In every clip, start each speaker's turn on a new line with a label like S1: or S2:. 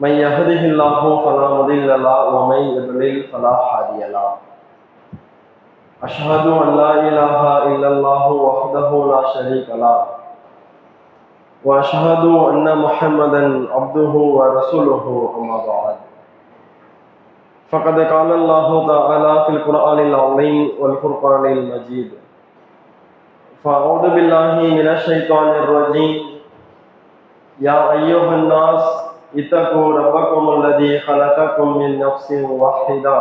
S1: من يهده الله فلا مضل له ومن يضلل فلا هادي له. أشهد أن لا إله إلا الله وحده لا شريك له. واشهد ان محمدا عبده ورسوله اما بعد. فقد قال الله تعالى في القران العظيم والفرقان المجيد. فاعوذ بالله من الشيطان الرجيم. يا ايها الناس اتقوا ربكم الذي خلقكم من نفس واحده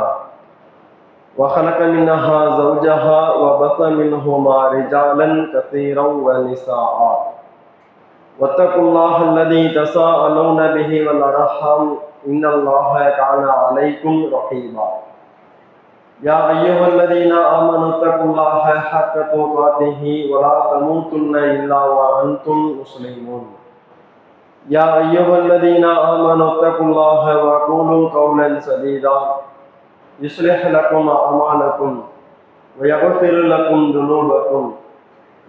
S1: وخلق منها زوجها وبث منهما رجالا كثيرا ونساء. واتقوا الله الذي تساءلون به والارحام ان الله كان عليكم رقيبا. يا ايها الذين امنوا اتقوا الله حق تقاته ولا تموتن الا وانتم مسلمون. يا ايها الذين امنوا اتقوا الله وقولوا قولا سديدا. يصلح لكم اعمالكم ويغفر لكم ذنوبكم.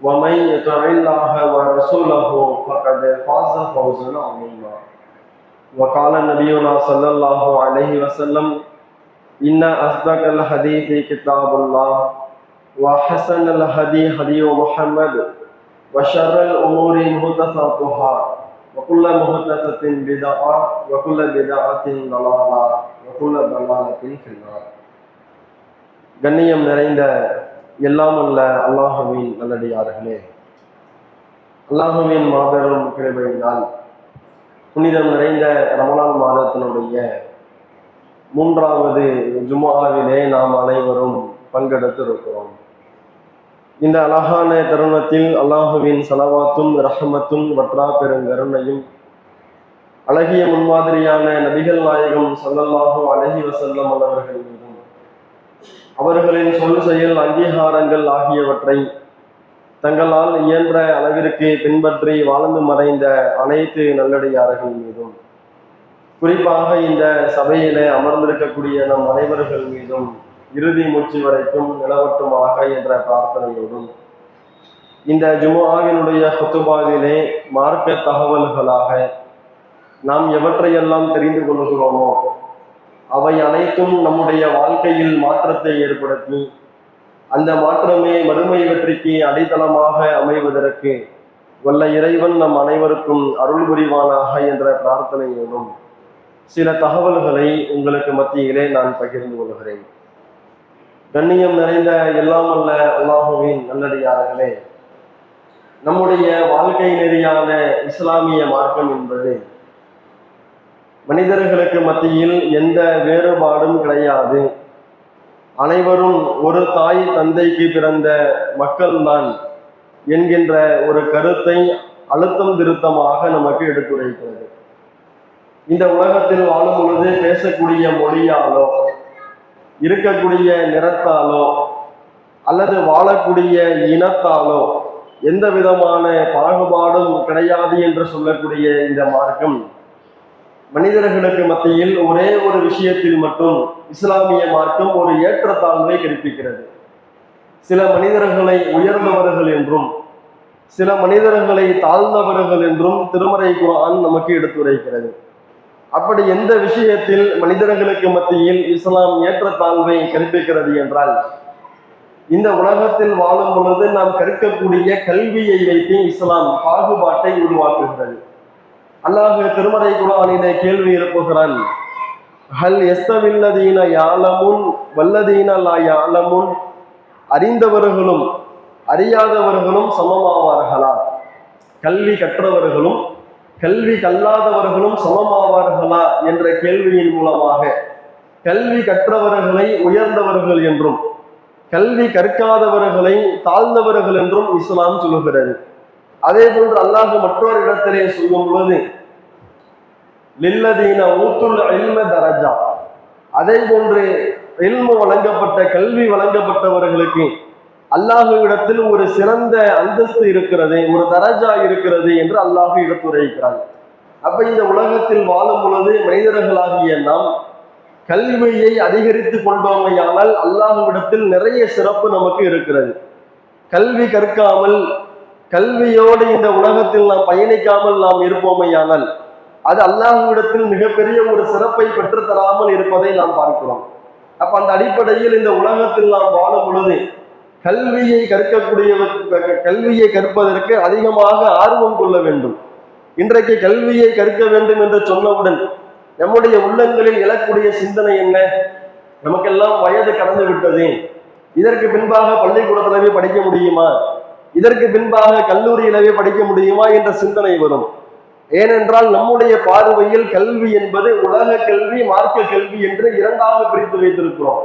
S1: ومن يطع الله ورسوله فقد فاز فوزا عظيما. وقال نبينا صلى الله عليه وسلم، إن أصدق الحديث كتاب الله وحسن الهدي هدي محمد وشر الأمور محدثاتها وكل محدثة بدعة وكل بدعة ضلالة وكل ضلالة في النار கண்ணியம் நிறைந்த எல்லாம் அல்ல அல்லாஹுவின் நல்லடியார்களே அல்லாஹுவின் மாபெரும் கிருபையினால் புனிதம் நிறைந்த ரமலான் மாதத்தினுடைய மூன்றாவது ஜுமாவிலே நாம் அனைவரும் பங்கெடுத்து இருக்கிறோம் இந்த அழகான தருணத்தில் அல்லாஹுவின் சலவாத்தும் ரஹமத்தும் வற்றா பெருங்கருணையும் அழகிய முன்மாதிரியான நபிகள் நாயகம் சல்லல்லாஹு அழகி வசல்லம் அவர்கள் மீதும் அவர்களின் சொல் செயல் அங்கீகாரங்கள் ஆகியவற்றை தங்களால் இயன்ற அளவிற்கு பின்பற்றி வாழ்ந்து மறைந்த அனைத்து நல்லடியார்கள் மீதும் குறிப்பாக இந்த சபையிலே அமர்ந்திருக்கக்கூடிய நம் அனைவர்கள் மீதும் இறுதி மூச்சு வரைக்கும் நிலவட்டுமாக என்ற பிரார்த்தனையோடும் இந்த ஜுமாவினுடைய குத்துபாவிலே மார்க்க தகவல்களாக நாம் எவற்றையெல்லாம் தெரிந்து கொள்கிறோமோ அவை அனைத்தும் நம்முடைய வாழ்க்கையில் மாற்றத்தை ஏற்படுத்தி அந்த மாற்றமே மறுமை வெற்றிக்கு அடித்தளமாக அமைவதற்கு வல்ல இறைவன் நம் அனைவருக்கும் அருள் புரிவானாக என்ற பிரார்த்தனையோடும் சில தகவல்களை உங்களுக்கு மத்தியிலே நான் பகிர்ந்து கொள்கிறேன். கண்ணியம் நிறைந்த எல்லாம் அல்ல அல்லாஹுவின் நல்லடியார்களே. நம்முடைய வாழ்க்கை நெறியான இஸ்லாமிய மார்க்கம் என்பது மனிதர்களுக்கு மத்தியில் எந்த வேறுபாடும் கிடையாது. அனைவரும் ஒரு தாய் தந்தைக்கு பிறந்த மக்கள்தான் என்கின்ற ஒரு கருத்தை அழுத்தம் திருத்தமாக நமக்கு எடுத்துரைக்கிறது. இந்த உலகத்தில் வாழும் பொழுது பேசக்கூடிய மொழியாலோ இருக்கக்கூடிய நிறத்தாலோ அல்லது வாழக்கூடிய இனத்தாலோ எந்த விதமான பாகுபாடும் கிடையாது என்று சொல்லக்கூடிய இந்த மார்க்கம். மனிதர்களுக்கு மத்தியில் ஒரே ஒரு விஷயத்தில் மட்டும் இஸ்லாமிய மார்க்கம் ஒரு ஏற்றத்தாழ்வை கற்பிக்கிறது. சில மனிதர்களை உயர்ந்தவர்கள் என்றும் சில மனிதர்களை தாழ்ந்தவர்கள் என்றும் திருமறை குரான் நமக்கு எடுத்துரைக்கிறது. அப்படி எந்த விஷயத்தில் மனிதர்களுக்கு மத்தியில் இஸ்லாம் ஏற்றத்தாழ்வை கற்பிக்கிறது என்றால் இந்த உலகத்தில் வாழும் பொழுது நாம் கற்கக்கூடிய கல்வியை வைத்து இஸ்லாம் பாகுபாட்டை உருவாக்குகிறது. அல்லாஹ் திருமறை குரானிலே கேள்வி எழுப்புகிறான் ஹல் எஸ்தவில்லதீன யாலமுன் வல்லதீன லா யாலமுன்? அறிந்தவர்களும் அறியாதவர்களும் சமமாவார்களா? கல்வி கற்றவர்களும் கல்வி கல்லாதவர்களும் சமமாவார்களா என்ற கேள்வியின் மூலமாக கல்வி கற்றவர்களை உயர்ந்தவர்கள் என்றும் கல்வி கற்காதவர்களை தாழ்ந்தவர்கள் என்றும் இஸ்லாம் சொல்லுகிறது. அதே போன்று அல்லாஹ் மற்றொரு இடத்திலே சொல்லும் பொழுது லில்லதீன ஊத்துள்ள இல்ம தரஜா. அதே போன்று எல்மு வழங்கப்பட்ட கல்வி வழங்கப்பட்டவர்களுக்கு அல்லாஹுவிடத்தில் ஒரு சிறந்த அந்தஸ்து இருக்கிறது ஒரு தரஜா இருக்கிறது என்று அல்லாஹ் எடுத்துரைக்கிறாங்க அப்ப இந்த உலகத்தில் வாழும் பொழுது மனிதர்களாகிய நாம் கல்வியை அதிகரித்து கொண்டோமையானால் அல்லாஹுவிடத்தில் நிறைய சிறப்பு நமக்கு இருக்கிறது. கல்வி கற்காமல் கல்வியோடு இந்த உலகத்தில் நாம் பயணிக்காமல் நாம் இருப்போமையானால் அது அல்லாஹுவிடத்தில் மிகப்பெரிய ஒரு சிறப்பை பெற்றுத்தராமல் இருப்பதை நாம் பார்க்கிறோம். அப்ப அந்த அடிப்படையில் இந்த உலகத்தில் நாம் வாழும் பொழுது கல்வியை கற்கக்கூடியவர் கல்வியை கற்பதற்கு அதிகமாக ஆர்வம் கொள்ள வேண்டும். இன்றைக்கு கல்வியை கற்க வேண்டும் என்று சொன்னவுடன் நம்முடைய உள்ளங்களில் எழக்கூடிய சிந்தனை என்ன? நமக்கெல்லாம் வயது கடந்து விட்டது. இதற்கு பின்பாக பள்ளிக்கூடத்திலவே படிக்க முடியுமா? இதற்கு பின்பாக கல்லூரியிலவே படிக்க முடியுமா என்ற சிந்தனை வரும். ஏனென்றால் நம்முடைய பார்வையில் கல்வி என்பது உலக கல்வி மார்க்க கல்வி என்று இரண்டாக பிரித்து வைத்திருக்கிறோம்.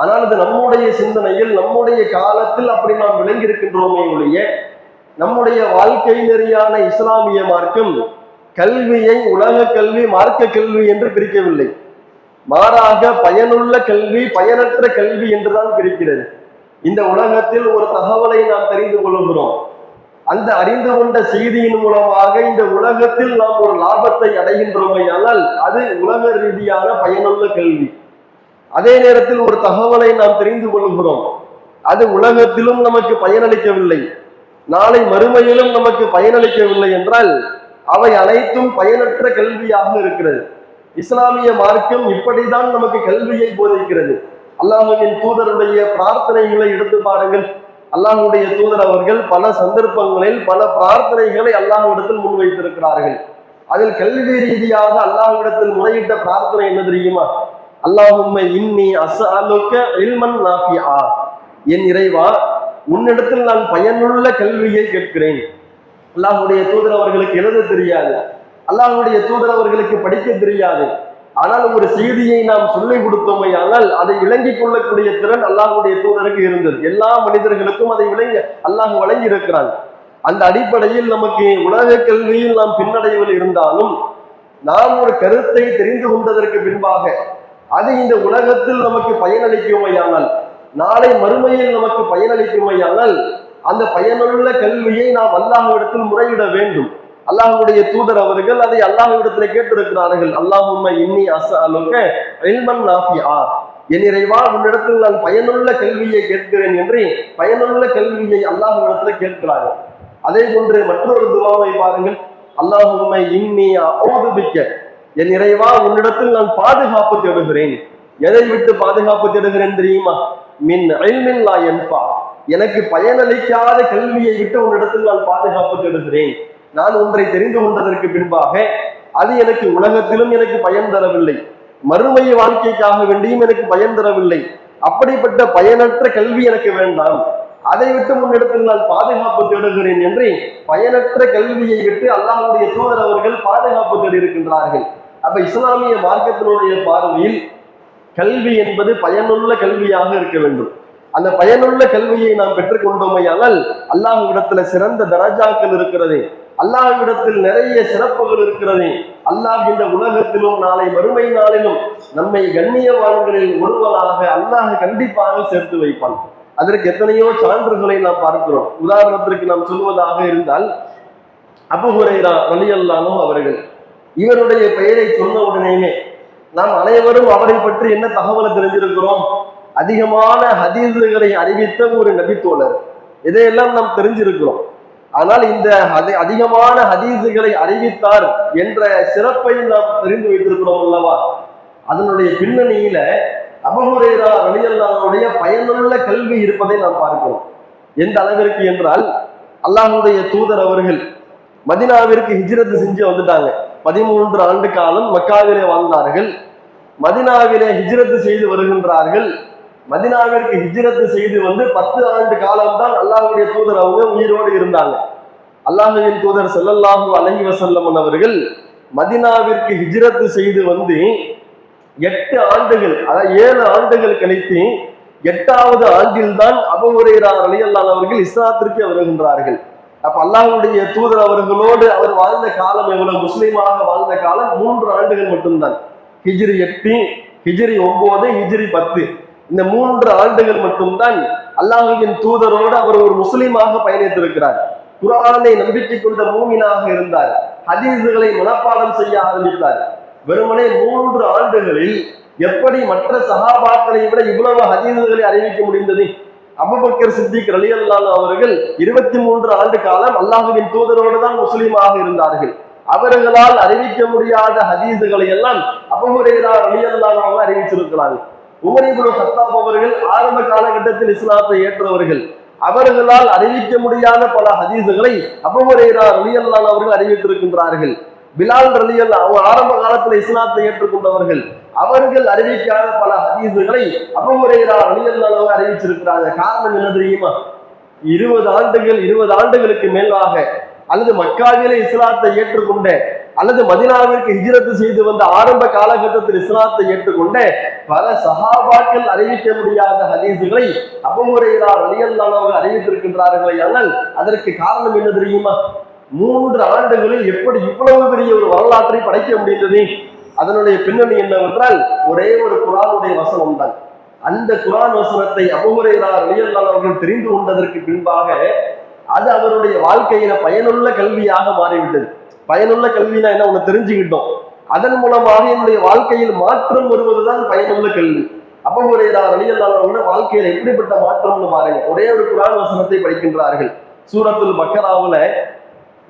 S1: ஆனால் அது நம்முடைய சிந்தனையில் நம்முடைய காலத்தில் அப்படி நாம் விளங்கி இருக்கின்றோமே ஒழிய நம்முடைய வாழ்க்கை நெறியான இஸ்லாமிய மார்க்கம் கல்வியை உலக கல்வி மார்க்க கல்வி என்று பிரிக்கவில்லை. மாறாக பயனுள்ள கல்வி பயனற்ற கல்வி என்றுதான் பிரிக்கிறது. இந்த உலகத்தில் ஒரு தகவலை நாம் தெரிந்து கொள்கிறோம். அந்த அறிந்து கொண்ட செய்தியின் மூலமாக இந்த உலகத்தில் நாம் ஒரு லாபத்தை அடைகின்றோமையானால் அது உலக ரீதியான பயனுள்ள கல்வி. அதே நேரத்தில் ஒரு தகவலை நாம் தெரிந்து கொள்கிறோம். அது உலகத்திலும் நமக்கு பயனளிக்கவில்லை. நாளை மறுமையிலும் நமக்கு பயனளிக்கவில்லை என்றால் அவை அனைத்தும் பயனற்ற கல்வியாக இருக்கிறது. இஸ்லாமிய மார்க்கம் இப்படிதான் நமக்கு கல்வியை போதிக்கிறது. அல்லாஹுவின் தூதருடைய பிரார்த்தனைகளை எடுத்து பாருங்கள். அல்லாஹுடைய தூதர் அவர்கள் பல சந்தர்ப்பங்களில் பல பிரார்த்தனைகளை அல்லாஹ்விடத்தில் முன்வைத்திருக்கிறார்கள். அதில் கல்வி ரீதியாக அல்லாஹ்விடத்தில் முறையிட்ட பிரார்த்தனை என்ன தெரியுமா? அல்லாஹும் இன்னி அஸ்அலுக்க இல்மன் நாஃபிஆ. என் இறைவா உன்னிடத்தில் நான் பயனுள்ள கல்வியை கேட்கிறேன். அல்லாஹ்வுடைய தூதர் அவர்களுக்கு எழுத தெரியாது. அல்லாஹுடைய தூதர் அவர்களுக்கு படிக்க தெரியாது. ஆனால் ஒரு செய்தியை நாம் சொல்லிக் கொடுத்தோமே ஆனால் அதை விளங்கிக் கொள்ளக்கூடிய திறன் அல்லாஹ்வுடைய தூதருக்கு இருந்தது. எல்லா மனிதர்களுக்கும் அதை விளங்கி அல்லாஹ் வழங்கி இருக்கிறான் அந்த அடிப்படையில் நமக்கு உலக கல்வியில் நாம் பின்னடைவில் இருந்தாலும் நாம் ஒரு கருத்தை தெரிந்து கொண்டதற்கு பின்பாக அது இந்த உலகத்தில் நமக்கு பயனளிக்குமையானால் நாளை மறுமையில் நமக்கு பயனளிக்குமையானால் அந்த பயனுள்ள கல்வியை நாம் அல்லாஹ்விடத்தில் முறையிட வேண்டும். அல்லாஹுடைய தூதர் அவர்கள் அதை அல்லாஹ்விடத்தில் கேட்டிருக்கிறார்கள். அல்லாஹுமை இன்னி அஸ்அலுக இல்மன் நாஃபிஆ. என் இறைவா உன்னிடத்தில் நான் பயனுள்ள கல்வியை கேட்கிறேன் என்று பயனுள்ள கல்வியை அல்லாஹ்விடத்தில் கேட்கிறார்கள். அதே போன்று மற்றொரு துவாவை பாருங்கள். அல்லாஹுமை இன்னி அவுதுபிக்க. என் இறைவா உன்னிடத்தில் நான் பாதுகாப்பு தேடுகிறேன். எதை விட்டு பாதுகாப்பு தேடுகிறேன் தெரியுமா? மின் அயல்மின் என்பா எனக்கு பயனளிக்காத கல்வியை விட்டு உன்னிடத்தில் நான் பாதுகாப்பு தேடுகிறேன். நான் ஒன்றை தெரிந்து கொண்டதற்கு பின்பாக அது எனக்கு உலகத்திலும் எனக்கு பயன் தரவில்லை. மறுமை வாழ்க்கைக்காக வேண்டியும் எனக்கு பயன் தரவில்லை. அப்படிப்பட்ட பயனற்ற கல்வி எனக்கு வேண்டாம். அதை விட்டு முன்னிடத்தில் நான் பாதுகாப்பு தேடுகிறேன் என்று பயனற்ற கல்வியை விட்டு அல்லாஹுடைய தூதர் அவர்கள் பாதுகாப்பு தேடி இருக்கின்றார்கள் அப்ப இஸ்லாமிய மார்க்கத்தினுடைய பார்வையில் கல்வி என்பது பயனுள்ள கல்வியாக இருக்க வேண்டும். அந்த பயனுள்ள கல்வியை நாம் பெற்றுக்கொண்டோமையானால் அல்லாஹ்விடத்துல சிறந்த தராஜாக்கள் இருக்கிறது அல்லாஹ்விடத்தில் நிறைய சிறப்புகள் இருக்கிறது அல்லாஹ் இந்த உலகத்திலும் நாளை மறுமை நாளிலும் நம்மை கண்ணியவான்களில் ஒருவனாக அல்லாஹ் கண்டிப்பாக சேர்த்து வைப்பான். அதற்கு எத்தனையோ சான்றுகளை நாம் பார்க்கிறோம். உதாரணத்திற்கு நாம் சொல்வதாக இருந்தால் அபுஹுரைரா வலியல்லானோ அவர்கள் இவருடைய பெயரை சொன்ன உடனேயே நாம் அனைவரும் அவரை பற்றி என்ன தகவலை தெரிஞ்சிருக்கிறோம்? அதிகமான ஹதீஸுகளை அறிவித்த ஒரு நபித்தோழர். இதையெல்லாம் நாம் தெரிஞ்சிருக்கிறோம். ஆனால் இந்த அதிகமான ஹதீஸுகளை அறிவித்தார் என்ற சிறப்பை நாம் தெரிந்து வைத்திருக்கிறோம் அல்லவா? அதனுடைய பின்னணியில அபகுரேரா ரலியல்லாஹுடைய பயனுள்ள கல்வி இருப்பதை நாம் பார்க்கிறோம். எந்த அளவிற்கு என்றால் அல்லாஹுடைய தூதர் அவர்கள் மதினாவிற்கு ஹிஜ்ரத் செஞ்சு வந்துட்டாங்க. பதிமூன்று ஆண்டு காலம் மக்காவிலே வாழ்ந்தார்கள். மதினாவிலே ஹிஜ்ரத்து செய்து வருகின்றார்கள். மதினாவிற்கு ஹிஜ்ரத்து செய்து வந்து பத்து ஆண்டு காலம்தான் அல்லாஹுடைய தூதர் அவங்க உயிரோடு இருந்தாங்க. அல்லாஹுவின் தூதர் செல்லல்லாஹு அலஹி வஸல்லம் அவர்கள் மதினாவிற்கு ஹிஜ்ரத்து செய்து வந்து எட்டு ஆண்டுகள் அதாவது ஏழு ஆண்டுகள் கழித்து எட்டாவது ஆண்டில் தான் அலி ரலியல்லாஹு அவர்கள் இஸ்லாத்திற்கு வருகின்றார்கள். அப்ப அல்லாஹ்வுடைய தூதர் அவர்களோடு அவர் வாழ்ந்த காலம் எவ்வளவு? முஸ்லீமாக வாழ்ந்த காலம் மூன்று ஆண்டுகள் மட்டும்தான். ஹிஜ்ரி எட்டு ஹிஜ்ரி ஒன்பது ஹிஜ்ரி பத்து. இந்த மூன்று ஆண்டுகள் மட்டும்தான் அல்லாஹின் தூதரோடு அவர் ஒரு முஸ்லீமாக பயணித்திருக்கிறார். குரானை நம்பிக்கை கொண்ட மூமினாக இருந்தார். ஹதீசுகளை மனப்பாடம் செய்ய ஆரம்பித்தார். வெறுமனே மூன்று ஆண்டுகளில் எப்படி மற்ற சகாபாக்களை விட இவ்வளவு ஹதீசுகளை அறிவிக்க முடிந்தது? அபுபக்கர் சித்திக் ரலியல்லாஹு அவர்கள் இருபத்தி மூன்று ஆண்டு காலம் அல்லாஹுவின் தூதரோடு தான் முஸ்லீமாக இருந்தார்கள். அவர்களால் அறிவிக்க முடியாத ஹதீஸுகளை எல்லாம் அபுஹுரேரா ரலியல்லாஹு அவங்க அறிவிச்சிருக்கிறாங்க உமர் சத்தாப் அவர்கள் ஆரம்ப காலகட்டத்தில் இஸ்லாத்தை ஏற்றவர்கள். அவர்களால் அறிவிக்க முடியாத பல ஹதீஸுகளை அலி ரலியல்லாஹு அவர்கள் அறிவித்திருக்கின்றார்கள். பிலால் ரலியல் அவங்க ஆரம்ப காலத்தில் இஸ்லாத்தை ஏற்றுக்கொண்டவர்கள். அவர்கள் அறிவிக்காத பல ஹதீஸுகளை அபுஹுரேரா ரலியல்லாஹு அறிவிச்சிருக்கிறார்கள் அறிவிச்சிருக்கிறாங்க காரணம் என்ன தெரியுமா? இருபது ஆண்டுகள் இருபது ஆண்டுகளுக்கு மேலாக அல்லது மக்காவிலே இஸ்லாத்தை ஏற்றுக்கொண்ட அல்லது மதினாவிற்கு ஹிஜரத்து செய்து வந்த ஆரம்ப காலகட்டத்தில் இஸ்லாத்தை ஏற்றுக்கொண்ட பல சகாபாக்கள் அறிவிக்க முடியாத ஹதீஸுகளை அபுமுறையிலா ரலியல்லானவர்கள் அறிவித்திருக்கின்றார்களே ஆனால் அதற்கு காரணம் என்ன தெரியுமா? மூன்று ஆண்டுகளில் எப்படி இவ்வளவு பெரிய ஒரு வரலாற்றை படைக்க முடிந்தது? அதனுடைய பின்னணி என்னவென்றால் ஒரே ஒரு குரானுடைய வசனம் தான் அந்த குரான் வசனத்தை அபுமுறையினார் வெளியல்லால் அவர்கள் தெரிந்து கொண்டதற்கு பின்பாக அது அவருடைய வாழ்க்கையில பயனுள்ள கல்வியாக மாறிவிட்டது. பயனுள்ள கல்வினா என்ன? ஒண்ணு தெரிஞ்சுக்கிட்டோம். அதன் மூலமாக என்னுடைய வாழ்க்கையில் மாற்றம் வருவதுதான் பயனுள்ள கல்வி. அப்போ வெளியல்லால் அவர்களோட வாழ்க்கையில எப்படிப்பட்ட மாற்றம்னு பாருங்க. ஒரே ஒரு குரான் வசனத்தை படிக்கின்றார்கள். சூரத்துல் பக்கராவுல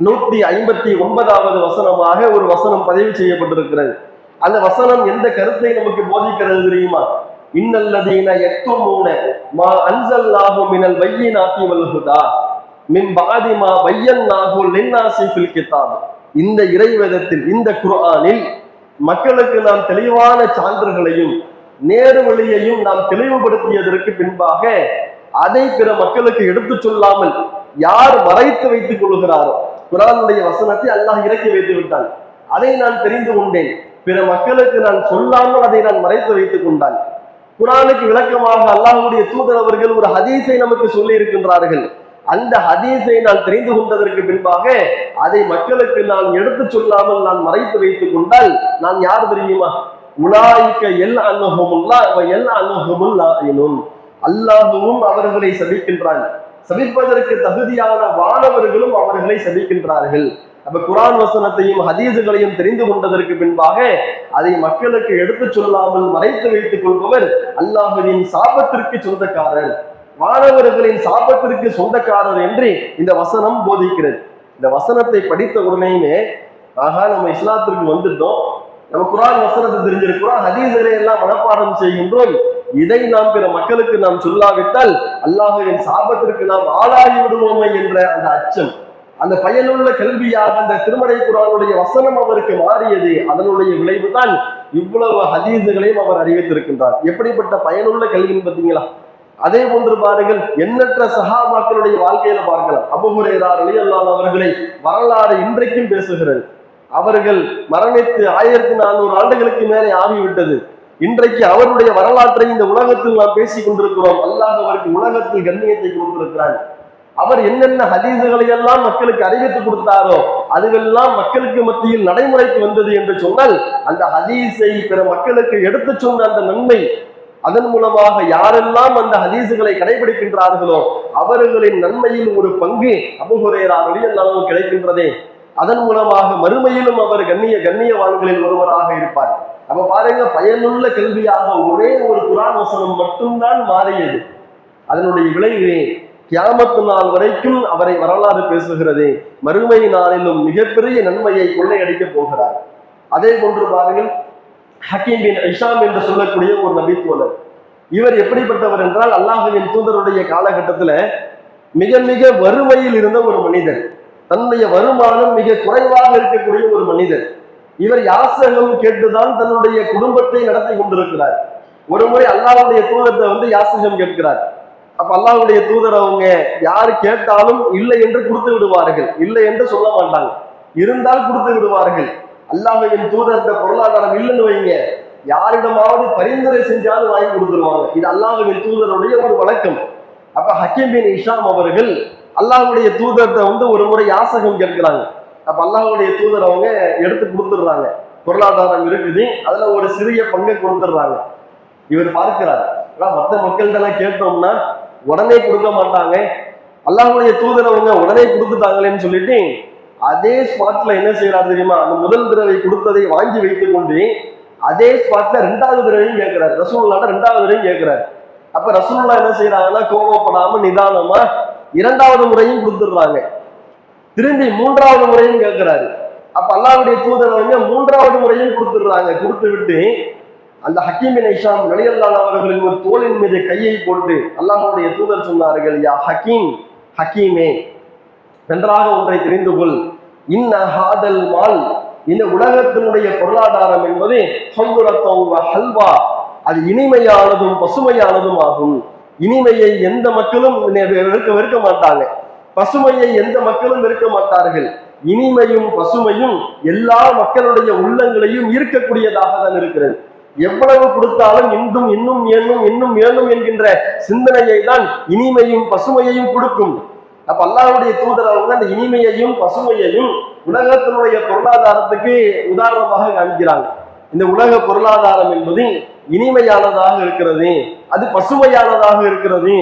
S1: நூத்தி ஐம்பத்தி ஒன்பதாவது வசனமாக ஒரு வசனம் பதிவு செய்யப்பட்டிருக்கிறது. அந்த வசனம் எந்த கருத்தை நமக்கு போதிக்கிறது தெரியுமா? இன்னல்லதீன எத்துமூன மா அன்சல்லாஹு மினல் வையி நாத்தி ஹுதா மின் பாதிமா பையன்னாஹு லின்னாசி ஃபில் கிதாப். இந்த இறைவேதத்தில் இந்த குர்ஆனில் மக்களுக்கு நாம் தெளிவான சான்றுகளையும் நேரு வழியையும் நாம் தெளிவுபடுத்தியதற்கு பின்பாக அதை பிற மக்களுக்கு எடுத்துச் சொல்லாமல் யார் மறைத்து வைத்துக் கொள்கிறாரோ குரானுடைய வசனத்தை அல்லாஹ் இறக்கி வைத்து விட்டான். அதை நான் தெரிந்து கொண்டேன். பிற மக்களுக்கு நான் சொல்லாமல் அதை நான் மறைத்து வைத்துக் கொண்டான். குரானுக்கு விளக்கமாக அல்லாஹுடைய தூதர் அவர்கள் ஒரு ஹதீஸை நமக்கு சொல்லி இருக்கின்றார்கள் அந்த ஹதீஸை நான் தெரிந்து கொண்டதற்கு பின்பாக அதை மக்களுக்கு நான் எடுத்துச் சொல்லாமல் நான் மறைத்து வைத்துக் கொண்டால் நான் யார் தெரியுமா? உலாய்க்க எல் அனுகமுல்லா எல் அனுகமுல்லாயினும் அல்லாஹுவும் அவர்களை சபிக்கின்றான். சபிப்பதற்கு தகுதியான வானவர்களும் அவர்களை சபிக்கின்றார்கள். அப்ப குரான் வசனத்தையும் ஹதீஸுகளையும் தெரிந்து கொண்டதற்கு பின்பாக அதை மக்களுக்கு எடுத்துச் சொல்லாமல் மறைத்து வைத்துக் கொள்பவர் அல்லாஹுவின் சாபத்திற்கு சொந்தக்காரர் மாணவர்களின் சாபத்திற்கு சொந்தக்காரர் என்று இந்த வசனம் போதிக்கிறது. இந்த வசனத்தை படித்த உடனேயுமே ஆகா நம்ம இஸ்லாத்திற்கு வந்துட்டோம். நம்ம குரான் வசனத்தை தெரிஞ்சிருக்கிறோம். ஹதீஸரை எல்லாம் மனப்பாடம் செய்கின்றோம். இதை நாம் பிற மக்களுக்கு நாம் சொல்லாவிட்டால் அல்லாஹுவின் சாபத்திற்கு நாம் ஆளாகி விடுவோமே என்ற அந்த அச்சம். அந்த பயனுள்ள கல்வியாக அந்த திருமறை குரானுடைய வசனம் அவருக்கு மாறியது. அதனுடைய விளைவுதான் இவ்வளவு ஹதீசுகளையும் அவர் அறிவித்திருக்கின்றார். எப்படிப்பட்ட பயனுள்ள கல்வின்னு பார்த்தீங்களா? அதே போன்று பாருங்கள் எண்ணற்ற சகாபாக்களுடைய வாழ்க்கையில பார்க்கலாம். அபுஹுரேரா ரலியல்லாஹு அவர்களை வரலாறு இன்றைக்கும் பேசுகிறது. அவர்கள் மரணித்து ஆயிரத்தி நானூறு ஆண்டுகளுக்கு மேலே ஆகிவிட்டது. இன்றைக்கு அவருடைய வரலாற்றை இந்த உலகத்தில் நாம் பேசிக் கொண்டிருக்கிறோம். அல்லாஹ் அவருக்கு உலகத்தில் கண்ணியத்தை கொடுத்திருக்கிறான். அவர் என்னென்ன ஹதீசுகளை எல்லாம் மக்களுக்கு அறிவித்து கொடுத்தாரோ அதுவெல்லாம் மக்களுக்கு மத்தியில் நடைமுறைக்கு வந்தது என்று சொன்னால் அந்த ஹதீஸை பிற மக்களுக்கு எடுத்துச் சொன்ன அந்த நன்மை அதன் மூலமாக யாரெல்லாம் அந்த ஹதீசுகளை கடைபிடிக்கின்றார்களோ அவர்களின் நன்மையில் ஒரு பங்கு அபுகுரேராவளி வெளியெல்லாம் கிடைக்கின்றதே. அதன் மூலமாக மறுமையிலும் அவர் கண்ணிய கண்ணியவான்களில் ஒருவராக இருப்பார். நம்ம பாருங்க பயனுள்ள கல்வியாக ஒரே ஒரு குரான் வசனம் மட்டும்தான் மாறியது. அதனுடைய விளைவு கியாமத்து நாள் வரைக்கும் அவரை வரலாறு பேசுகிறது. மறுமை நாளிலும் மிகப்பெரிய நன்மையை கொள்ளையடிக்க போகிறார். அதே போன்று பாருங்கள் ஹக்கீம் பின் இஷாம் என்று சொல்லக்கூடிய ஒரு நபித்தோழர். இவர் எப்படிப்பட்டவர் என்றால் அல்லாஹுவின் தூதருடைய காலகட்டத்தில் மிக மிக வறுமையில் இருந்த ஒரு மனிதர். தன்னுடைய வருமானம் மிக குறைவாக இருக்கக்கூடிய ஒரு மனிதர். இவர் யாசகம் கேட்டுதான் தன்னுடைய குடும்பத்தை நடத்தி கொண்டிருக்கிறார். ஒரு முறை அல்லாஹ்வுடைய வந்து யாசகம் கேட்கிறார். அப்ப அல்லாவுடைய தூதர் அவங்க யார் கேட்டாலும் இல்லை என்று கொடுத்து விடுவார்கள். இல்லை என்று சொல்ல மாட்டாங்க. இருந்தால் கொடுத்து விடுவார்கள். அல்லாவையின் தூதர் இந்த பொருளாதாரம் இல்லைன்னு வைங்க. யாரிடமாவது பரிந்துரை செஞ்சாலும் வாங்கி கொடுத்துருவாங்க. இது அல்லாஹுவின் தூதருடைய ஒரு வழக்கம். அப்ப ஹக்கீம் பின் இஷாம் அவர்கள் அல்லாஹுடைய தூதரத்தை வந்து ஒரு முறை யாசகம் கேட்கிறாங்க. அப்ப அல்லாஹுடைய தூதர் அவங்க எடுத்து கொடுத்துடுறாங்க. பொருளாதாரம் இருக்குது. அதுல ஒரு சிறிய பங்கை கொடுத்துடுறாங்க. இவர் பார்க்கிறார். மற்ற மக்கள்கிட்ட எல்லாம் கேட்டோம்னா உடனே கொடுக்க மாட்டாங்க. அல்லாஹுடைய தூதர் அவங்க உடனே கொடுத்துட்டாங்களேன்னு சொல்லிட்டு அதே ஸ்பாட்ல என்ன செய்யறாரு தெரியுமா? அந்த முதல் தடவை கொடுத்ததை வாங்கி வைத்துக் கொண்டு அதே ஸ்பாட்ல ரெண்டாவது தடவையும் கேட்கிறாரு. ரசூல்லாட்ட ரெண்டாவது தடவையும் கேட்கிறாரு. அப்ப ரசூல்லா என்ன செய்யறாங்கன்னா கோபப்படாம நிதானமா இரண்டாவது முறையும் கொடுத்துடுறாங்க. திரும்பி மூன்றாவது முறையும் கேட்கிறாரு. அப்ப அல்லாவுடைய தூதர் வந்து மூன்றாவது முறையும் கொடுத்துடுறாங்க. கொடுத்து விட்டு அந்த ஹக்கீமின் ஐஷாம் நலியல்லான் அவர்களின் ஒரு தோளின் மீது கையை போட்டு அல்லாஹ்வுடைய தூதர் சொன்னார்கள் யா ஹக்கீம் ஹக்கீமே நன்றாக ஒன்றை தெரிந்து கொள். இன்ன ஹாதல் மால் இந்த உலகத்தினுடைய பொருளாதாரம் என்பது ஹல்துரத்தம் ஹல்வா அது இனிமையானதும் பசுமையானதும் ஆகும். இனிமையை எந்த மக்களும் வெறுக்க வெறுக்க மாட்டாங்க. பசுமையை எந்த மக்களும் வெறுக்க மாட்டார்கள். இனிமையும் பசுமையும் எல்லா மக்களுடைய உள்ளங்களையும் ஈர்க்கக்கூடியதாக தான் இருக்கிறது. எவ்வளவு கொடுத்தாலும் இன்றும் இன்னும் வேணும் இன்னும் வேணும் என்கின்ற சிந்தனையை தான் இனிமையும் பசுமையையும் கொடுக்கும். அப்ப அல்லாஹ்வுடைய தூதர் அவங்க அந்த இனிமையையும் பசுமையையும் உலகத்தினுடைய பொருளாதாரத்துக்கு உதாரணமாக காண்கிறாங்க. இந்த உலக பொருளாதாரம் என்பது இனிமையானதாக இருக்கிறது அது பசுமையானதாக இருக்கிறது.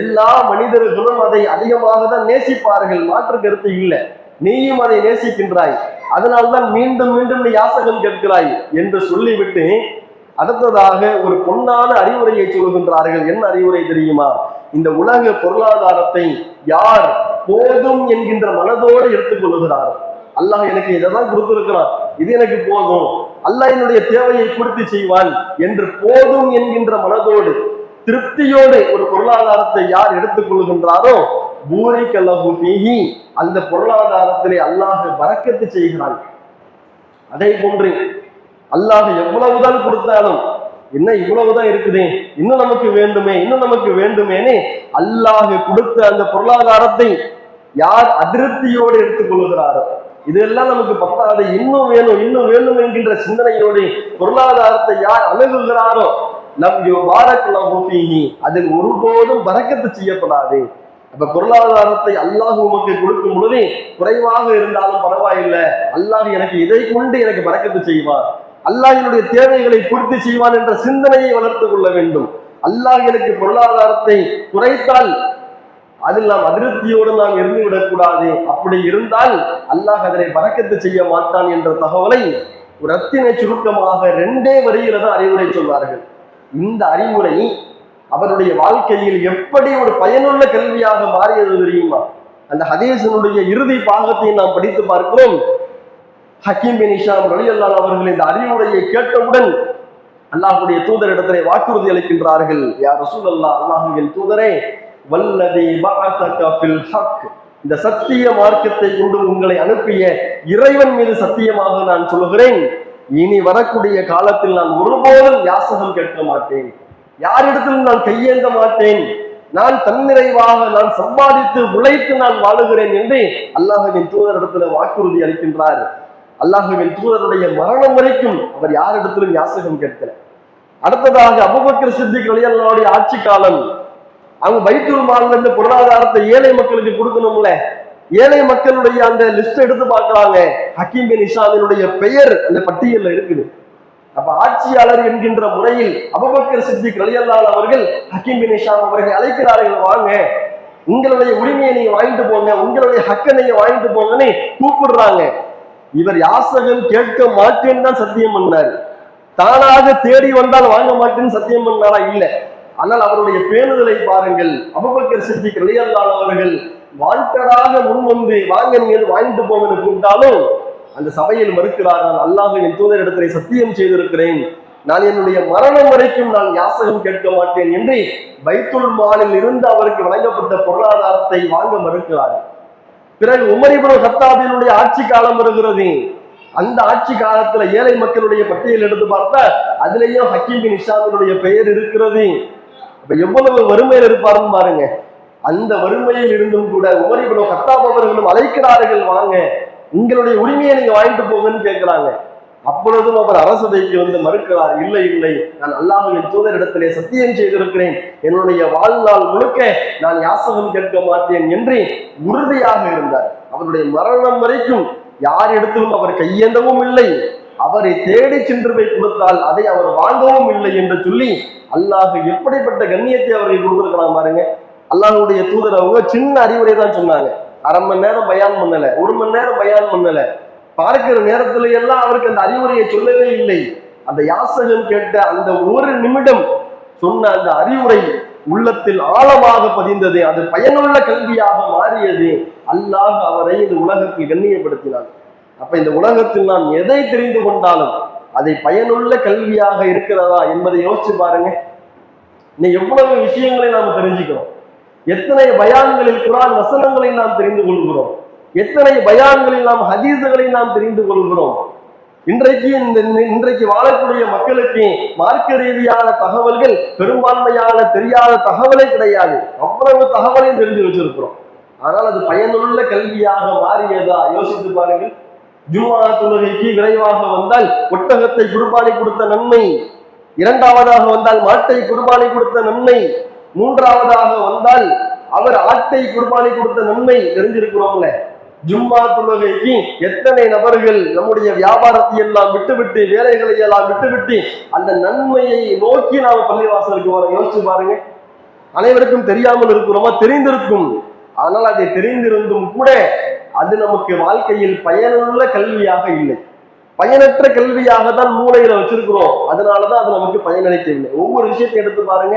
S1: எல்லா மனிதர்களும் அதை அதிகமாக தான் நேசிப்பார்கள் மாற்று கருத்து இல்லை. நீயும் அதை நேசிக்கின்றாய். அதனால்தான் மீண்டும் மீண்டும் நீ யாசகம் கேட்கிறாய் என்று சொல்லிவிட்டு அடுத்ததாக ஒரு பொன்னான அறிவுரையை சொல்கின்றார்கள் என்ன அறிவுரை தெரியுமா? இந்த உலக பொருளாதாரத்தை யார் போதும் என்கின்ற மனதோடு எடுத்துக்கொள்கிறார் அல்லாஹ் எனக்கு இதை தான் கொடுத்திருக்கிறான். இது எனக்கு போதும். அல்லாஹ் என்னுடைய தேவையை பூர்த்தி செய்வான் என்று போதும் என்கின்ற மனதோடு திருப்தியோடு ஒரு பொருளாதாரத்தை யார் எடுத்துக்கொள்கின்றாரோ பூரிக் கல்லகு நீகி அந்த பொருளாதாரத்திலே அல்லாஹ் வரக்கத்து செய்கிறான். அதே போன்று அல்லாஹ் எவ்வளவுதான் கொடுத்தாலும் என்ன இவ்வளவுதான் இருக்குது இன்னும் நமக்கு வேண்டுமே இன்னும் நமக்கு வேண்டுமேனே அல்லாஹ் கொடுத்த அந்த பொருளாதாரத்தை யார் அதிருப்தியோடு எடுத்துக்கொள்கிறாரோ இதெல்லாம் நமக்கு பத்தாது. இன்னும் வேணும் இன்னும் வேணும் என்கின்ற சிந்தனையோடு பொருளாதாரத்தை யார் அணுகுகிறாரோ நம் பாரக் லஹூஃபீஹி அதில் ஒருபோதும் பறக்கத்து செய்யப்படாது. அப்ப பொருளாதாரத்தை அல்லாஹ் உமக்கு கொடுக்கும் பொழுது குறைவாக இருந்தாலும் பரவாயில்லை. அல்லாஹ் எனக்கு இதை கொண்டு எனக்கு பறக்கத்து செய்வான் அல்லாஹ் என்னுடைய தேவைகளை பூர்த்தி செய்வான் என்ற சிந்தனையை வளர்த்துக் கொள்ள வேண்டும். அல்லாஹ் எனக்கு பொருளாதாரத்தை குறைத்தால் அதில் நாம் அதிருப்தியோடு நாம் இருந்து விடக்கூடாது அப்படி இருந்தால் அல்லாஹ் அதனை பறக்கத்து செய்ய மாட்டான் என்ற தகவலை ஒரு ரத்தின சுருக்கமாக ரெண்டே வரியில தான் அறிவுரை சொன்னார்கள் இந்த அறிவுரை அவருடைய வாழ்க்கையில் எப்படி ஒரு பயனுள்ள கல்வியாக மாறியது தெரியுமா? அந்த ஹதீசனுடைய இறுதி பாகத்தை நாம் படித்து பார்க்கிறோம். ஹக்கீம் பின் இஷாம் ரலியல்லாஹு அவர்கள் இந்த அறிவுரையை கேட்டவுடன் அல்லாஹ்டைய தூதர் இடத்திலே வாக்குறுதி அளிக்கின்றார்கள். யார் ரசூல் அல்லாஹ் அல்லாஹுவின் தூதரே வல்லதி இந்த சத்திய மார்க்கத்தை கொண்டு உங்களை அனுப்பிய இறைவன் மீது சத்தியமாக நான் சொல்கிறேன் இனி வரக்கூடிய காலத்தில் நான் ஒருபோதும் யாசகம் கேட்க மாட்டேன். யாரிடத்திலும் நான் கையேந்த மாட்டேன். நான் தன்னிறைவாக நான் சம்பாதித்து உழைத்து நான் வாழுகிறேன் என்று அல்லாஹின் தூதரிடத்துல வாக்குறுதி அளிக்கின்றார். அல்லாஹுவின் தூதருடைய மரணம் வரைக்கும் அவர் யாரிடத்திலும் யாசகம் கேட்கல. அடுத்ததாக அபுபக்கர் சித்திக் அலியல்லாவுடைய ஆட்சி காலம். அவங்க வைத்தூர் மாநில இருந்து பொருளாதாரத்தை ஏழை மக்களுக்கு கொடுக்கணும்ல. ஏழை மக்களுடைய அந்த லிஸ்ட் எடுத்து பார்க்கறாங்க. ஹக்கீம் பின் இஷாமினுடைய பெயர் அந்த பட்டியல்ல இருக்குது. அப்ப ஆட்சியாளர் என்கின்ற முறையில் அபுபக்கர் சித்திக் ரலியல்லாஹு அவர்கள் ஹக்கீம் பின் இஷாம் அவர்களை அழைக்கிறார்கள் வாங்க. உங்களுடைய உரிமையை நீங்க வாங்கிட்டு போங்க உங்களுடைய ஹக்கை நீங்க வாங்கிட்டு போங்கன்னு கூப்பிடுறாங்க. இவர் யாசகம் கேட்க மாட்டேன்னு தான் சத்தியம் பண்ணாரு. தானாக தேடி வந்தால் வாங்க மாட்டேன்னு சத்தியம் பண்ணாரா? இல்ல. ஆனால் அவருடைய பேணுதலை பாருங்கள். அபுபக்கர் சித்தி ரலியல்லாஹு அவர்கள் வாண்டடாக முன்வந்து வாங்க நீங்கள் வாங்கிட்டு போங்கன்னு கூப்பிட்டாலும் அந்த சபையில் மறுக்கிறார் நான் அல்லாஹின் தூதர் இடத்திலே சத்தியம் செய்திருக்கிறேன். நான் என்னுடைய மரணம் வரைக்கும் நான் யாசகம் கேட்க மாட்டேன் என்று பைத்துல் மாலில் இருந்து அவருக்கு வழங்கப்பட்ட பொருளாதாரத்தை வாங்க மறுக்கிறார்கள். பிறகு உமரிபுரம் ஹத்தாபினுடைய ஆட்சி காலம் வருகிறது. அந்த ஆட்சி காலத்துல ஏழை மக்களுடைய பட்டியல் எடுத்து பார்த்தா அதுலயும் ஹக்கீம் பின் இஷாமினுடைய பெயர் இருக்கிறது. அப்ப எவ்வளவு வறுமையில் இருப்பாருன்னு பாருங்க. அந்த வறுமையில் இருந்தும் கூட உமரிபுரம் ஹத்தாப் அவர்களும் அழைக்கிறார்கள் வாங்க உங்களுடைய உரிமையை நீங்க வாங்கிட்டு போங்கன்னு கேட்கிறாங்க அப்பொழுதும் அவர் அரசதைக்கு வந்து மறுக்கிறார் இல்லை இல்லை நான் அல்லாஹின் தூதரிடத்திலே சத்தியம் செய்திருக்கிறேன். என்னுடைய வாழ்நாள் முழுக்க நான் யாசகம் கேட்க மாட்டேன் என்று உறுதியாக இருந்தார். அவருடைய மரணம் வரைக்கும் யார் இடத்திலும் அவர் கையேந்தவும் இல்லை. அவரை தேடி சென்று போய் கொடுத்தால் அதை அவர் வாங்கவும் இல்லை என்று சொல்லி அல்லாஹ் எப்படிப்பட்ட கண்ணியத்தை அவர்கள் கொடுத்துருக்கலாம் பாருங்க. அல்லாஹுடைய தூதர் அவங்க சின்ன அறிவுரை தான் சொன்னாங்க. அரை மணி நேரம் பயான் பண்ணல ஒரு மணி நேரம் பயான் பண்ணல. பார்க்கிற நேரத்துல எல்லாம் அவருக்கு அந்த அறிவுரையை சொல்லவே இல்லை. அந்த யாசகம் கேட்ட அந்த ஒரு நிமிடம் சொன்ன அந்த அறிவுரை உள்ளத்தில் ஆழமாக பதிந்தது. அது பயனுள்ள கல்வியாக மாறியது. அல்லாஹ் அவரை இந்த உலகத்தில் கண்ணியப்படுத்தினான். அப்ப இந்த உலகத்தில் நாம் எதை தெரிந்து கொண்டாலும் அதை பயனுள்ள கல்வியாக இருக்கிறதா என்பதை யோசிச்சு பாருங்க. இன்னும் எவ்வளவு விஷயங்களை நாம் தெரிஞ்சுக்கிறோம். எத்தனை பயான்களில் குரான் வசனங்களை நாம் தெரிந்து கொள்கிறோம். எத்தனை பயான்களில் நாம் ஹதீசுகளை நாம் தெரிந்து கொள்கிறோம்? இன்றைக்கு இந்த இன்றைக்கு வாழக்கூடிய மக்களுக்கு மார்க்க ரீதியான தகவல்கள் பெரும்பான்மையான தெரியாத தகவலே கிடையாது. அவ்வளவு தகவலையும் தெரிஞ்சு வச்சிருக்கிறோம். ஆனால் அது பயனுள்ள கல்வியாக மாறியதா? யோசித்து பாருங்கள். ஜும்மா தொழுகைக்கு விரைவாக வந்தால் ஒட்டகத்தை குர்பானி கொடுத்த நன்மை. இரண்டாவதாக வந்தால் மாட்டை குர்பானி கொடுத்த நன்மை. மூன்றாவதாக வந்தால் அவர் ஆட்டை குர்பானி கொடுத்த நன்மை தெரிஞ்சிருக்கிறோம்ல. ஜும்மா தொழுகைக்கு எத்தனை நபர்கள் நம்முடைய வியாபாரத்தை எல்லாம் விட்டுவிட்டு வேலைகளை எல்லாம் விட்டுவிட்டு அந்த நன்மையை நோக்கி நாம் பள்ளிவாசலுக்கு வர யோசிச்சு பாருங்க. அனைவருக்கும் தெரியாமல் இருக்கிறோமா தெரிந்திருக்கும். ஆனால் அதை தெரிந்திருந்தும் கூட அது நமக்கு வாழ்க்கையில் பயனுள்ள கல்வியாக இல்லை. பயனற்ற கல்வியாக தான் மூளையில வச்சிருக்கிறோம். அதனாலதான் அது நமக்கு பயனளிக்கவில்லை. ஒவ்வொரு விஷயத்தையும் எடுத்து பாருங்க.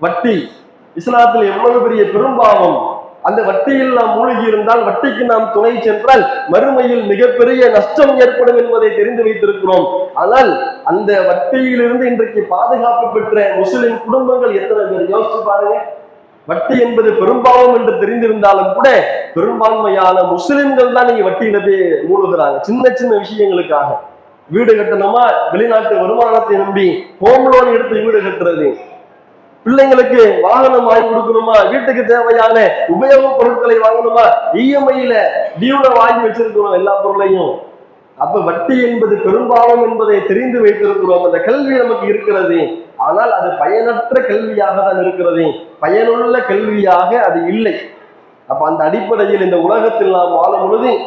S1: வட்டி இஸ்லாத்தில் எவ்வளவு பெரிய பெரும்பாவம். அந்த வட்டியில் நாம் மூழ்கி இருந்தால் வட்டிக்கு நாம் துணை சென்றால் மறுமையில் மிகப்பெரிய நஷ்டம் ஏற்படும் என்பதை தெரிந்து வைத்திருக்கிறோம். ஆனால் அந்த வட்டியிலிருந்து இன்றைக்கு பாதுகாப்பு பெற்ற முஸ்லிம் குடும்பங்கள் எத்தனை பேர்? யோசிச்சு பாருங்க. வட்டி என்பது பெரும்பாலும் என்று தெரிந்திருந்தாலும் கூட பெரும்பான்மையான முஸ்லிம்கள் தான் நீங்க வட்டியில போய் மூழ்கிறாங்க. சின்ன சின்ன விஷயங்களுக்காக. வீடு கட்டணுமா? வெளிநாட்டு வருமானத்தை நம்பி ஹோம் லோன் எடுத்து வீடு கட்டுறது. பிள்ளைங்களுக்கு வாகனம் வாங்கி கொடுக்கணுமா? வீட்டுக்கு தேவையான உபயோகப் பொருட்களை வாங்கணுமா? இஎம்ஐல டியூல வாங்கி வச்சிருக்கிறோம் எல்லா பொருளையும். அப்ப வட்டி என்பது பெரும்பாலும் என்பதை தெரிந்து வைத்திருக்கிறோம். அந்த கல்வி நமக்கு இருக்கிறது. ஆனால் அது பயனற்ற கல்வியாக தான் இருக்கிறது. பயனுள்ள கல்வியாக அது இல்லை. அப்ப அந்த அடிப்படையில் இந்த உலகத்தில் நாம் வாழும் பொழுது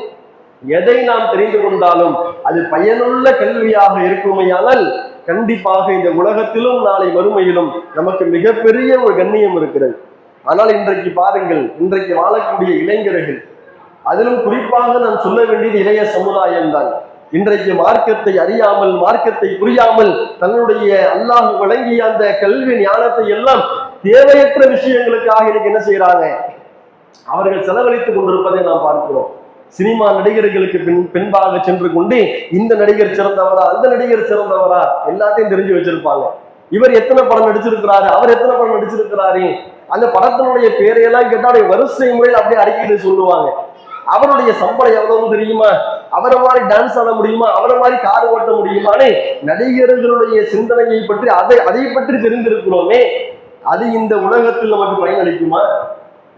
S1: எதை நாம் தெரிந்து கொண்டாலும் அது பயனுள்ள கல்வியாக இருக்குமையானால் கண்டிப்பாக இந்த உலகத்திலும் நாளை மறுமையிலும் நமக்கு மிகப்பெரிய ஒரு கண்ணியம் இருக்கிறது. ஆனால் இன்றைக்கு பாருங்கள் இன்றைக்கு வாழக்கூடிய இளைஞர்கள் அதிலும் குறிப்பாக நான் சொல்ல வேண்டியது இளைய சமுதாயம் தான். இன்றைக்கு மார்க்கத்தை அறியாமல் மார்க்கத்தை புரியாமல் தன்னுடைய அல்லாஹ் வழங்கிய அந்த கல்வி ஞானத்தை எல்லாம் தேவையற்ற விஷயங்களுக்காக இன்னைக்கு என்ன செய்யறாங்க அவர்கள் செலவழித்துக் கொண்டிருப்பதை நாம் பார்க்கிறோம். சினிமா நடிகர்களுக்கு பின் பின்பாக சென்று கொண்டு இந்த நடிகர் சிறந்தவரா அந்த நடிகர் சிறந்தவரா எல்லாத்தையும் தெரிஞ்சு வச்சிருப்பாங்க. இவர் எத்தனை படம் நடிச்சிருக்கிறாரு அவர் எத்தனை படம் நடிச்சிருக்கிறாரு? அந்த படத்தினுடைய பேரையெல்லாம் கேட்டால் வரிசை முறையில் அப்படியே அடிக்கிட்டு சொல்லுவாங்க. அவருடைய சம்பளம் எவ்வளவு தெரியுமா? அவரை மாதிரி டான்ஸ் ஆட முடியுமா? அவரை மாதிரி கார் ஓட்ட முடியுமான்னு நடிகர்களுடைய சிந்தனையை பற்றி அதை அதை பற்றி தெரிந்திருக்கிறோமே. அது இந்த உலகத்தில் நமக்கு பயனளிக்குமா?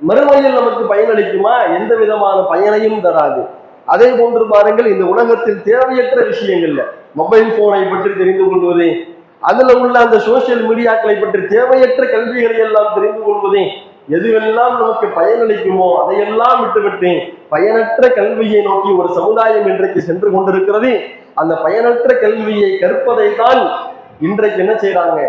S1: மறுமையில் நமக்கு பயனளிக்குமா எந்த விதமான பயனையும் தராது. அதே போன்று பாருங்கள் இந்த உலகத்தில் தேவையற்ற விஷயங்கள்ல மொபைல் போனை பற்றி தெரிந்து கொள்வது அதுல உள்ள அந்த சோசியல் மீடியாக்களை பற்றி தேவையற்ற கல்விகளை எல்லாம் தெரிந்து கொள்வது எதுவெல்லாம் நமக்கு பயனளிக்குமோ அதையெல்லாம் விட்டுவிட்டு பயனற்ற கல்வியை நோக்கி ஒரு சமுதாயம் இன்றைக்கு சென்று கொண்டிருக்கிறது. அந்த பயனற்ற கல்வியை கற்பதை தான் இன்றைக்கு என்ன செய்றாங்க?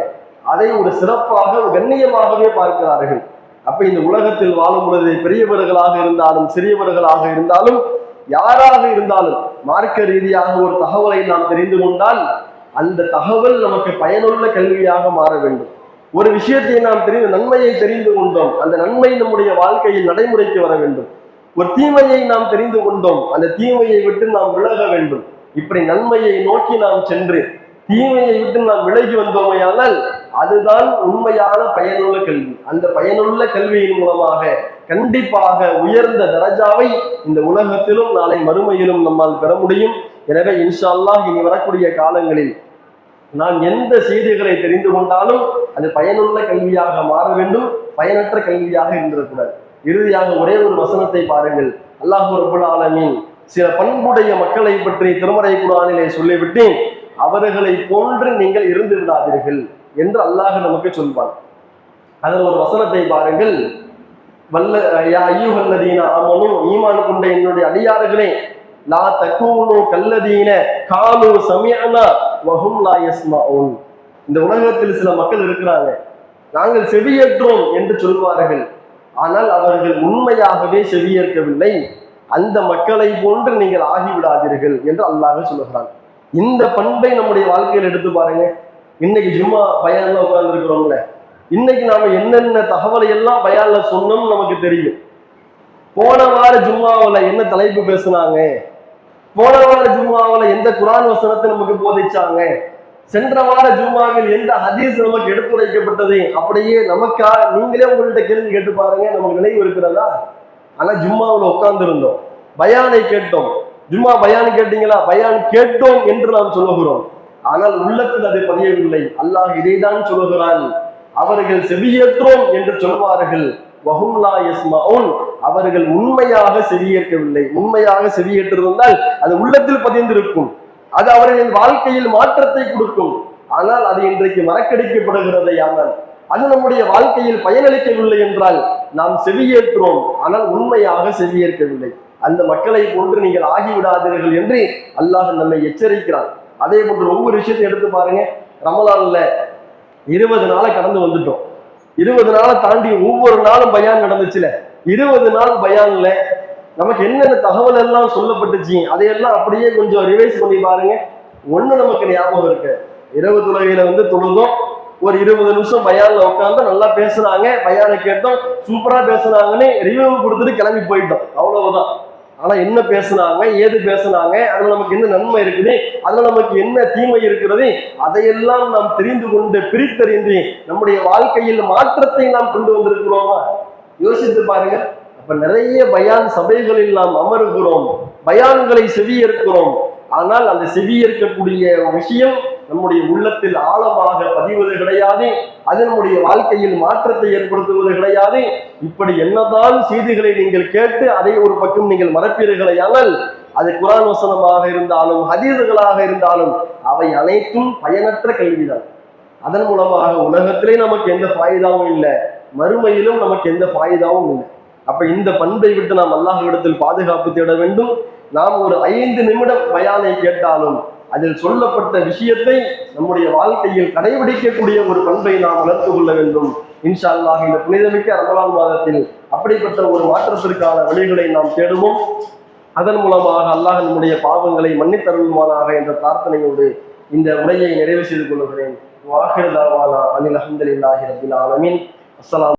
S1: அதை ஒரு சிறப்பாக கண்ணியமாகவே பார்க்கிறார்கள். அப்ப இந்த உலகத்தில் வாழும் பொழுது பெரியவர்களாக இருந்தாலும் சிறியவர்களாக இருந்தாலும் யாராக இருந்தாலும் மார்க்க ரீதியாக ஒரு தகவலை நாம் தெரிந்து கொண்டால் அந்த தகவல் நமக்கு பயனுள்ள கல்வியாக மாற வேண்டும். ஒரு விஷயத்தை நாம் தெரிந்து நன்மையை தெரிந்து கொண்டோம் அந்த நன்மை நம்முடைய வாழ்க்கையில் நடைமுறைக்கு வர வேண்டும். ஒரு தீமையை நாம் தெரிந்து கொண்டோம் அந்த தீமையை விட்டு நாம் விலக வேண்டும். இப்படி நன்மையை நோக்கி நாம் சென்று தீமையை விட்டு நாம் விலகி வந்தோமையானால் அதுதான் உண்மையான பயனுள்ள கல்வி. அந்த பயனுள்ள கல்வியின் மூலமாக கண்டிப்பாக உயர்ந்த தரஜாவை இந்த உலகத்திலும் நாளை மறுமையிலும் நம்மால் பெற முடியும். எனவே இன்ஷா அல்லாஹ் இனி வரக்கூடிய காலங்களில் நாம் எந்த செய்திகளை தெரிந்து கொண்டாலும் அது பயனுள்ள கல்வியாக மாற வேண்டும். பயனற்ற கல்வியாக இருந்திருக்கூடாது இறுதியாக ஒரே ஒரு வசனத்தை பாருங்கள். அல்லாஹ் ரபுல் ஆலமின் சில பண்புடைய மக்களை பற்றி திருமறை குரானிலே சொல்லிவிட்டு அவர்களை போன்று நீங்கள் இருந்து விடாதீர்கள் என்று அல்லாஹ் நமக்கு சொல்வான். அதில் ஒரு வசனத்தை பாருங்கள். வல்ல யா ஆமனும் ஈமான் கொண்ட என்னுடைய அடியார்களே லா தக்கூனு கல்லதீன காலு சமியனா வஹும் லா யஸ்மஊன் இந்த உலகத்தில் சில மக்கள் இருக்கிறாங்க. நாங்கள் செவியேற்றோம் என்று சொல்வார்கள். ஆனால் அவர்கள் உண்மையாகவே செவியேற்கவில்லை. அந்த மக்களை போன்று நீங்கள் ஆகிவிடாதீர்கள் என்று அல்லாஹ் சொல்லுகிறான் இந்த பண்பை நம்முடைய வாழ்க்கையில் எடுத்து பாருங்க. இன்னைக்கு ஜும்மா பயான்ல உட்கார்ந்து இருக்கிறோம்ல இன்னைக்கு நாம என்னென்ன தகவலை எல்லாம் பயான்ல சொன்னோம் நமக்கு தெரியும். போன வார ஜும்மாவில் என்ன தலைப்பு பேசுனாங்க? போன வார ஜும்மாவில் எந்த குரான் வசனத்தை நமக்கு போதிச்சாங்க? சென்ற வார ஜும்மாவில் எந்த ஹதீஸ் நமக்கு எடுத்துரைக்கப்பட்டது? அப்படியே நமக்கா நீங்களே உங்கள்கிட்ட கேள்வி கேட்டு பாருங்க நமக்கு நினைவு இருக்கிறதா? ஆனா ஜும்மாவில் உட்கார்ந்து இருந்தோம் பயானை கேட்டோம். ஜும்மா பயான் கேட்டீங்களா? பயான் கேட்டோம் என்று நாம் சொல்லுகிறோம் ஆனால் உள்ளத்தில் அது பதியவில்லை. அல்லாஹ் இதைதான் சொல்கிறான் அவர்கள் செவியேற்றோம் என்று சொல்வார்கள். அவர்கள் உண்மையாக செவியேற்கவில்லை. உண்மையாக செவியேற்றிருந்தால் அது உள்ளத்தில் பதிந்திருக்கும். அது அவர்களின் வாழ்க்கையில் மாற்றத்தை கொடுக்கும். ஆனால் அது இன்றைக்கு மறக்கடிக்கப்படுகிறதை ஆனால் அது நம்முடைய வாழ்க்கையில் பயனளிக்கவில்லை என்றால் நாம் செவியேற்றோம். ஆனால் உண்மையாக செவியேற்கவில்லை. அந்த மக்களை போன்று நீங்கள் ஆகிவிடாதீர்கள் என்று அல்லாஹ் நம்மை எச்சரிக்கிறான். அதே போன்று ஒவ்வொரு விஷயத்தை எடுத்து பாருங்க. ரமலான்ல இருபது நாளை கடந்து வந்துட்டோம். இருபது நாளை தாண்டி ஒவ்வொரு நாளும் பயான் நடந்துச்சுல. இருபது நாள் பயான்ல நமக்கு என்னென்ன தகவல் எல்லாம் சொல்லப்பட்டுச்சு அதையெல்லாம் அப்படியே கொஞ்சம் ரிவைஸ் பண்ணி பாருங்க. ஒண்ணு நமக்கு ஞாபகம் இருக்கு. இரவு துறையில வந்து தொழுதும். ஒரு இருபது நிமிஷம் பயான்ல உட்காந்து நல்லா பேசுனாங்க. பயானை கேட்டோம். சூப்பரா பேசுனாங்கன்னு ரிவ்யூ கொடுத்துட்டு கிளம்பி போயிட்டோம். அவ்வளவுதான். ஆனா என்ன பேசுனாங்க ஏது பேசுனாங்க அதுல நமக்கு என்ன நன்மை இருக்குது அதுல நமக்கு என்ன தீமை இருக்கிறது அதையெல்லாம் நாம் தெரிந்து கொண்டு பிரித்தறிந்து நம்முடைய வாழ்க்கையில் மாற்றத்தை நாம் கொண்டு வந்திருக்கிறோமா? யோசித்து பாருங்க. அப்ப நிறைய பயான் சபைகளில் நாம் அமருகிறோம் பயான்களை செவியேற்கிறோம். ஆனால் அந்த செவியேற்கக்கூடிய விஷயம் நம்முடைய உள்ளத்தில் ஆழமாக பதிவது கிடையாது. அதனுடைய வாழ்க்கையில் மாற்றத்தை ஏற்படுத்துவது கிடையாது. இப்படி என்னதான் செய்திகளை நீங்கள் கேட்டு அதை ஒரு பக்கம் நீங்கள் மறப்பீர்களேயானால் அது குரான் வசனமாக இருந்தாலும் ஹதீதுகளாக இருந்தாலும் அவை அனைத்தும் பயனற்ற கல்விதான். அதன் மூலமாக உலகத்திலே நமக்கு எந்த பாயுதாவும் இல்லை. மறுமையிலும் நமக்கு எந்த பாயுதாவும் இல்லை. அப்ப இந்த பண்பை விட்டு நாம் அல்லாஹ் இடத்தில் பாதுகாப்பு தேட வேண்டும். நாம் ஒரு ஐந்து நிமிடம் பயானை கேட்டாலும் அதில் சொல்லப்பட்ட விஷயத்தை நம்முடைய வாழ்க்கையில் கடைபிடிக்கக்கூடிய ஒரு பண்பை நாம் வளர்த்து கொள்ள வேண்டும். இன்ஷா அல்லாஹ் இந்த புனிதமிக்க ரமலான் மாதத்தில் அப்படிப்பட்ட ஒரு மாற்றத்திற்கான வழிகளை நாம் தேடுவோம். அதன் மூலமாக அல்லாஹ் நம்முடைய பாவங்களை மன்னித்தருள்வானாக என்ற பிரார்த்தனையோடு இந்த உரையை நிறைவு செய்து கொள்கிறேன். வாஹிர் அனில் அஹமதுல்லாஹி ரபில் ஆலமின். அஸ்ஸலாம்